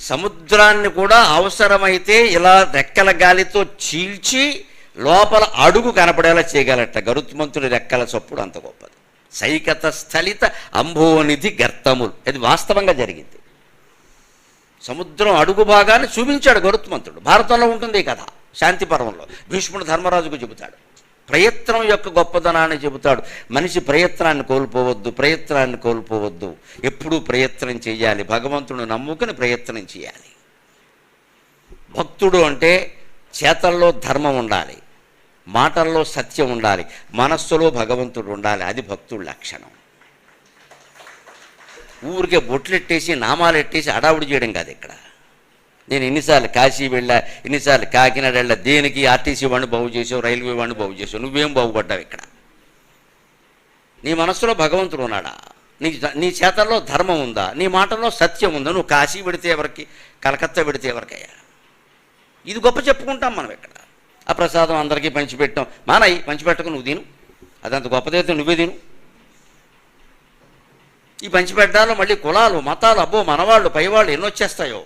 సముద్రాన్ని కూడా అవసరమైతే ఇలా రెక్కల గాలితో చీల్చి లోపల అడుగు కనపడేలా చేయగలట. గరుత్మంతుడి రెక్కల చప్పుడు అంత గొప్పది. సైకత స్థలిత అంబోనిధి గర్తములు. అది వాస్తవంగా జరిగింది. సముద్రం అడుగు భాగాన్ని చూపించాడు గరుత్మంతుడు. భారతంలో ఉంటుంది ఈ కథ. శాంతి పర్వంలో. భీష్ముడు ధర్మరాజుకు చెబుతాడు. ప్రయత్నం యొక్క గొప్పదనాన్ని చెబుతాడు. మనిషి ప్రయత్నాన్ని కోల్పోవద్దు ప్రయత్నాన్ని కోల్పోవద్దు. ఎప్పుడూ ప్రయత్నం చేయాలి. భగవంతుడు నమ్ముకుని ప్రయత్నం చేయాలి. భక్తుడు అంటే చేతల్లో ధర్మం ఉండాలి. మాటల్లో సత్యం ఉండాలి. మనస్సులో భగవంతుడు ఉండాలి. అది భక్తుడి లక్షణం. ఊరికే బొట్లెట్టేసి నామాలు ఎట్టేసి అడావుడి చేయడం కాదు ఇక్కడ. నేను ఎన్నిసార్లు కాశీ వెళ్ళా ఎన్నిసార్లు కాకినాడ వెళ్ళా దేనికి ఆర్టీసీ వాడిని బాగు చేసావు రైల్వే వాడిని బాగు చేసావు నువ్వేం బాగుపడ్డావు ఇక్కడ? నీ మనస్సులో భగవంతుడు ఉన్నాడా? నీ నీ చేతల్లో ధర్మం ఉందా? నీ మాటల్లో సత్యం ఉందా? నువ్వు కాశీ పెడితే ఎవరికి? కలకత్తా పెడితే ఎవరికయ్యా? ఇది గొప్ప చెప్పుకుంటాం మనం ఇక్కడ. ఆ ప్రసాదం అందరికీ పంచిపెట్టాం. మానయ్య పంచిపెట్టకు నువ్వు తిను. అదంత గొప్పదైతే నువ్వే తిను. ఈ పంచిపెట్టాలో మళ్ళీ కులాలు మతాలు అబ్బో మనవాళ్ళు పైవాళ్ళు ఎన్నొచ్చేస్తాయో?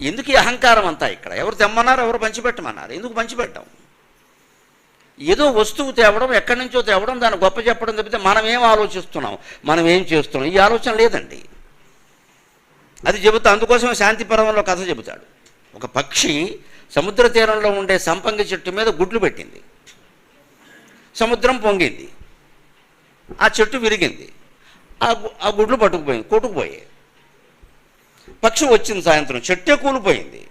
ఎందుకు ఈ అహంకారం అంతా ఇక్కడ? ఎవరు తెమ్మన్నారు ఎవరు పంచిపెట్టమన్నారు? ఎందుకు పంచిపెట్టాం? ఏదో వస్తువు తేవడం ఎక్కడి నుంచో తేవడం దాన్ని గొప్ప చెప్పడం తప్పితే మనం ఏం ఆలోచిస్తున్నాం? మనం ఏం చేస్తున్నాం? ఈ ఆలోచన లేదండి. అది చెబుతా అందుకోసమే శాంతి పర్వంలో కథ చెబుతాడు. ఒక పక్షి సముద్ర తీరంలో ఉండే సంపంగి చెట్టు మీద గుడ్లు పెట్టింది. సముద్రం పొంగింది. ఆ చెట్టు విరిగింది. ఆ ఆ గుడ్లు పట్టుకుపోయింది కొట్టుకుపోయాయి. పక్షి వచ్చింది సాయంత్రం చెట్టే కూలిపోయింది.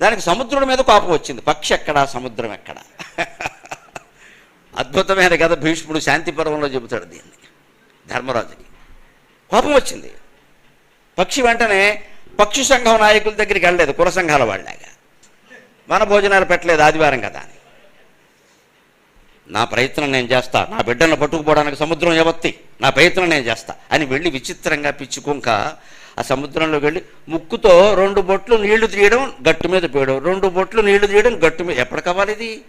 దానికి సముద్రం మీద కోపం వచ్చింది. పక్షి ఎక్కడా? సముద్రం ఎక్కడ? అద్భుతమైన కథ భీష్ముడు శాంతి పర్వంలో చెబుతాడు దీన్ని. ధర్మరాజుకి కోపం వచ్చింది. పక్షి వెంటనే పక్షి సంఘం నాయకుల దగ్గరికి వెళ్ళలేదు కుల సంఘాల వాళ్ళలాగా. మన భోజనాలు పెట్టలేదు ఆదివారం కదా అని. నా ప్రయత్నం నేను చేస్తా. నా బిడ్డను పట్టుకుపోవడానికి సముద్రం ఎవత్తి నా ప్రయత్నం నేను చేస్తా అని వెళ్ళి విచిత్రంగా పిచ్చుకుంక ఆ సముద్రంలోకి వెళ్ళి ముక్కుతో రెండు బొట్లు నీళ్ళు తీయడం గట్టు మీద పోయడం. రెండు బొట్లు నీళ్ళు తీయడం గట్టు మీద. ఎప్పటి కావాలి ఇది?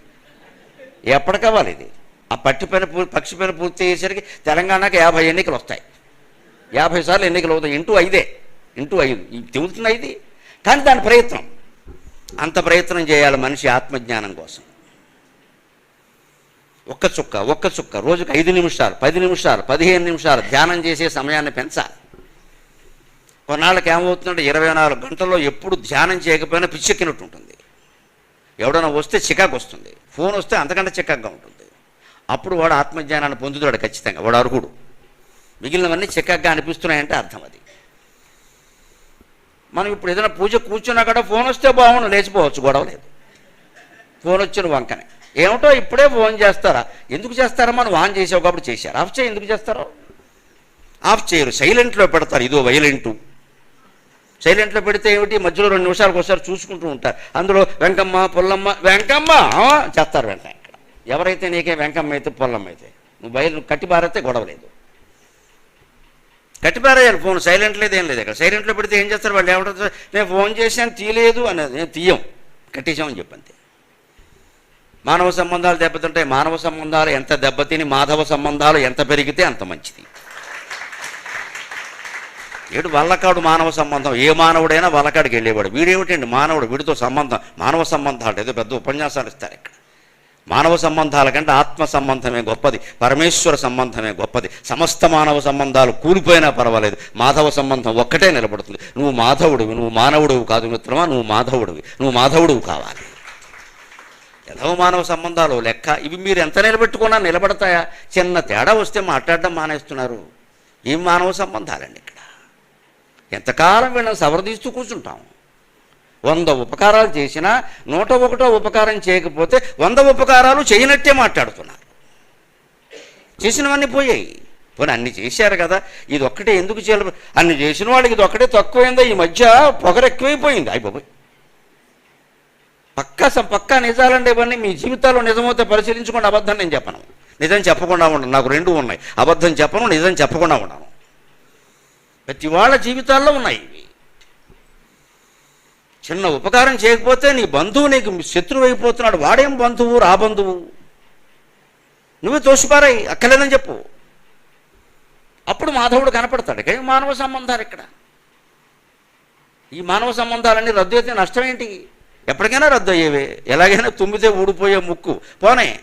ఎప్పటి కావాలి ఇది? ఆ పట్టి పైన పూ పక్షి పైన పూర్తి అయ్యేసరికి తెలంగాణకి యాభై ఎన్నికలు వస్తాయి. యాభై సార్లు ఎన్నికలు అవుతాయి. ఇంటూ ఐదే. ఇంటూ ఐదు. తిరుగుతున్నాయి ఇది? కానీ దాని ప్రయత్నం. అంత ప్రయత్నం చేయాలి మనిషి ఆత్మజ్ఞానం కోసం. ఒక్క చుక్క ఒక్క చుక్క. రోజుకు ఐదు నిమిషాలు పది నిమిషాలు పదిహేను నిమిషాలు ధ్యానం చేసే సమయాన్ని పెంచాలి. కొన్నాళ్ళకి ఏమవుతుందంటే ఇరవై నాలుగు గంటల్లో ఎప్పుడు ధ్యానం చేయకపోయినా పిచ్చెక్కినట్టు ఉంటుంది ఎవడైనా వస్తే చికాకు వస్తుంది. ఫోన్ వస్తే అంతకంటే చికాకుగా ఉంటుంది. అప్పుడు వాడు ఆత్మజ్ఞానాన్ని పొందుతాడు ఖచ్చితంగా. వాడు అర్హుడు. మిగిలినవన్నీ చికాకుగా అనిపిస్తున్నాయంటే అర్థం అది. మనం ఇప్పుడు ఏదైనా పూజ కూర్చున్నా కూడా ఫోన్ వస్తే బాగుండు లేచిపోవచ్చు గొడవ లేదు. ఫోన్ వచ్చిన వంకనే. ఏమిటో ఇప్పుడే ఫోన్ చేస్తారా? ఎందుకు చేస్తారా మనం ఆన్ చేసావు కాబట్టి చేశారు. ఆఫ్ చేయి ఎందుకు చేస్తారో? ఆఫ్ చేయరు. సైలెంట్లో పెడతారు. ఇదో వైలెంటు. సైలెంట్లో పెడితే ఏమిటి? మధ్యలో రెండు నిమిషాలకు ఒకసారి చూసుకుంటూ ఉంటారు. అందులో వెంకమ్మ పొల్లమ్మ వెంకమ్మ! చేస్తారు వెంట ఇక్కడ ఎవరైతే నీకే వెంకమ్మ అయితే పొల్లమ్మ అయితే. నువ్వు బయలు కట్టిపారైతే గొడవ లేదు. కట్టిపారేయాలి ఫోన్. సైలెంట్ లేదు ఏం లేదు. ఇక్కడ సైలెంట్లో పెడితే ఏం చేస్తారు? వాళ్ళు ఏమంటారు నేను ఫోన్ చేశాను తీయలేదు అనేది నేను తీయం. కట్టేశామని చెప్పంతే. మానవ సంబంధాలు దెబ్బతింటాయి. మానవ సంబంధాలు ఎంత దెబ్బతిని మాధవ సంబంధాలు ఎంత పెరిగితే అంత మంచిది. ఏడు వల్లకాడు మానవ సంబంధం. ఏ మానవుడైనా వల్లకాడికి వెళ్ళేవాడు. వీడేమిటండి? మానవుడు వీడితో సంబంధం. మానవ సంబంధాలు ఏదో పెద్ద ఉపన్యాసాలు ఇస్తారు ఇక్కడ. మానవ సంబంధాల కంటే ఆత్మ సంబంధమే గొప్పది. పరమేశ్వర సంబంధమే గొప్పది. సమస్త మానవ సంబంధాలు కూలిపోయినా పర్వాలేదు. మాధవ సంబంధం ఒక్కటే నిలబడుతుంది. నువ్వు మాధవుడివి నువ్వు మానవుడివి కాదు మిత్రమా? నువ్వు మాధవుడివి. నువ్వు మాధవుడివి కావాలి. ఎదవ మానవ సంబంధాలు లెక్క. ఇవి మీరు ఎంత నిలబెట్టుకున్నా నిలబడతాయా? చిన్న తేడా వస్తే మాట్లాడడం మానేస్తున్నారు. ఏం మానవ సంబంధాలండి ఇక్కడ? ఎంతకాలం వీళ్ళని సవరదీస్తూ కూర్చుంటాం? వంద ఉపకారాలు చేసినా నూట ఒకటో ఉపకారం చేయకపోతే వంద ఉపకారాలు చేయనట్టే మాట్లాడుతున్నారు. చేసినవన్నీ పోయాయి. పోనీ అన్ని చేశారు కదా. ఇది ఒక్కటే ఎందుకు చేయాలి? అన్ని చేసిన వాళ్ళకి ఇది ఒక్కటే తక్కువైందా? ఈ మధ్య పొగరు ఎక్కువైపోయింది. అయిపోయి పక్కా పక్కా నిజాలండి ఇవన్నీ మీ జీవితాల్లో నిజమైతే పరిశీలించుకోండి అబద్ధం నేను చెప్పను. నిజం చెప్పకుండా ఉండను నాకు రెండు ఉన్నాయి. అబద్ధం చెప్పను నిజం చెప్పకుండా ఉండను. ప్రతి వాళ్ళ జీవితాల్లో ఉన్నాయి ఇవి. చిన్న ఉపకారం చేయకపోతే నీ బంధువు నీకు శత్రువు అయిపోతున్నాడు. వాడేం బంధువు రా బంధువు? నువ్వే తోసిపారాయి అక్కలేదని చెప్పు. అప్పుడు మాధవుడు కనపడతాడు. కానీ మానవ సంబంధాలు ఇక్కడ. ఈ మానవ సంబంధాలన్నీ రద్దు అయితే నష్టం ఏంటి? ఎప్పటికైనా రద్దు అయ్యేవే. ఎలాగైనా తుమ్మితే ఊడిపోయే ముక్కు. పోనే.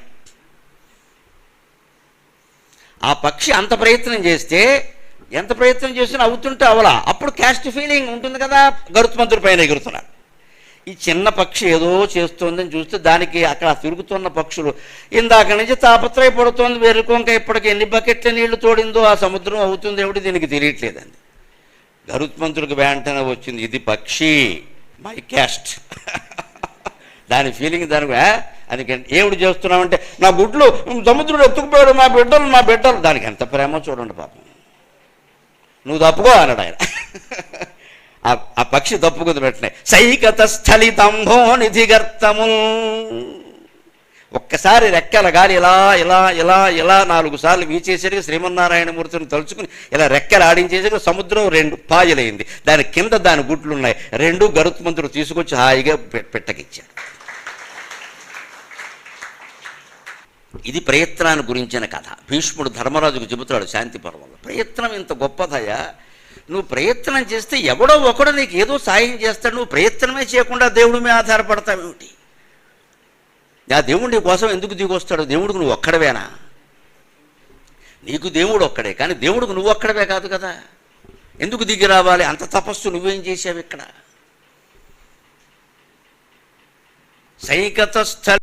ఆ పక్షి అంత ప్రయత్నం చేస్తే ఎంత ప్రయత్నం చేసినా అవుతుంటే అవలా. అప్పుడు క్యాస్ట్ ఫీలింగ్ ఉంటుంది కదా. గరుత్మంతుడి పైన ఎగురుతున్నాడు ఈ చిన్న పక్షి ఏదో చేస్తోందని చూస్తే దానికి అక్కడ తిరుగుతున్న పక్షులు ఇందాక నుంచి తాపత్రయపడుతోంది వెరుకొంక ఇప్పటికి ఎన్ని బకెట్ల నీళ్ళు తోడిందో ఆ సముద్రం అవుతుంది ఏమిటి దీనికి తెలియట్లేదండి. గరుత్మంతుడికి వెంటనే వచ్చింది ఇది పక్షి మై క్యాస్ట్ దాని ఫీలింగ్ దానికి అందుకని అని ఏమిటి చేస్తున్నామంటే నా గుడ్లు సముద్రుడు ఎత్తుకుపోయాడు మా బిడ్డలు మా బిడ్డలు. దానికి ఎంత ప్రేమో చూడండి పాపం. నువ్వు తప్పుకో అన్నాడు ఆయన. ఆ- పక్షి తప్పుకుంది వెంటనే. సైకత స్థలితంభో నిధిగర్తము ఒక్కసారి రెక్కల గాలి ఇలా ఇలా ఇలా ఇలా నాలుగు సార్లు వీచేసరికి శ్రీమన్నారాయణమూర్తిని తలుచుకుని ఇలా రెక్కలు ఆడించేసరికి సముద్రం రెండు పాయలైంది. దాని కింద దాని గుడ్లు ఉన్నాయి రెండు గరుత్మంతుడు తీసుకొచ్చి హాయిగా పె- పెట్టకిచ్చాడు. ఇది ప్రయత్నాన్ని గురించిన కథ. భీష్ముడు ధర్మరాజుకు చెబుతాడు శాంతి పర్వంలో ప్రయత్నం ఇంత గొప్పదయ్యా. నువ్వు ప్రయత్నం చేస్తే ఎవడో ఒకడు నీకు ఏదో సాయం చేస్తాడు. నువ్వు ప్రయత్నమే చేయకుండా దేవుడి మీద ఆధారపడతావేమిటి ఆ దేవుడు నీ కోసం ఎందుకు దిగొస్తాడు? దేవుడికి నువ్వు ఒక్కడవేనా? నీకు దేవుడు ఒక్కడే కానీ దేవుడికి నువ్వు ఒక్కడవే కాదు కదా. ఎందుకు దిగి రావాలి? అంత తపస్సు నువ్వేం చేసావు ఇక్కడ? సైకత స్థల